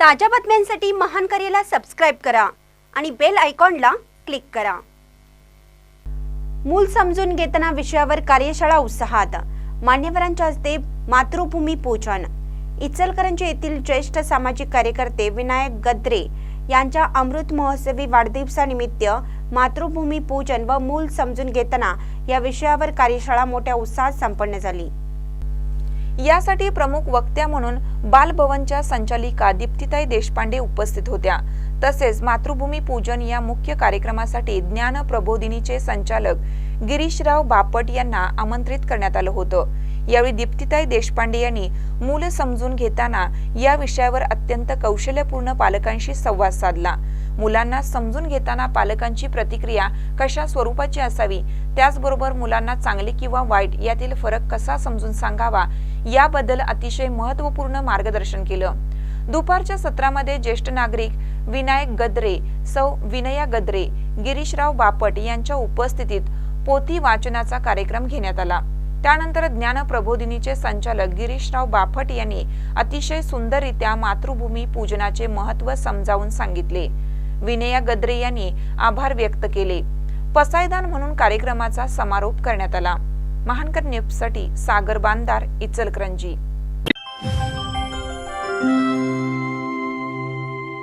ताज्या बातम्यांसाठी महान करेला सबस्क्राईब करा आणि बेल आयकॉनला क्लिक करा. मूल समजून घेताना विषयावर कार्यशाळा उत्साहात. मान्यवरांच्या हस्ते मातृभूमी पूजन. इचलकरंजी येथील ज्येष्ठ सामाजिक कार्यकर्ते विनायक गद्रे यांच्या अमृत महोत्सवी वाढदिवसानिमित्त मातृभूमी पूजन व मूल समजून घेताना या विषयावर कार्यशाळा मोठ्या उत्साहात संपन्न झाली. यासाठी प्रमुख वक्त्या म्हणून बालभवनच्या संचालिका दीप्तिताई देशपांडे उपस्थित होत्या. तसेच मातृभूमी पूजन या मुख्य कार्यक्रमासाठी ज्ञान प्रबोधिनीचे संचालक गिरीशराव बापट यांना आमंत्रित करण्यात आलं होतं. यावेळी दीप्तिताई देशपांडे यांनी मूल समजून घेताना या विषयावर अत्यंत कौशल्यपूर्ण पालकांशी संवाद साधला. मुलांना समजून घेताना पालकांची प्रतिक्रिया कशा स्वरूपाची असावी? त्याचबरोबर मुलांना चांगले किंवा वाईट यातील फरक कसा समजून सांगावा? याबद्दल अतिशय महत्त्वपूर्ण मार्गदर्शन केलं. दुपारच्या सत्रामध्ये ज्येष्ठ नागरिक विनायक गद्रे सौ विनया गद्रे गिरीशराव बापट यांच्या उपस्थितीत पोथी वाचनाचा कार्यक्रम घेण्यात आला. त्यानंतर ज्ञान प्रबोधिनीचे संचालक गिरीशराव बापट यांनी अतिशय सुंदररित्या मातृभूमी पूजनाचे महत्त्व समजावून सांगितले. विनया गद्रे यांनी आभार व्यक्त केले. पसायदान म्हणून कार्यक्रमाचा समारोप करण्यात आला. महानकर न्यूजसाठी सागर बांदार इचलकरंजी.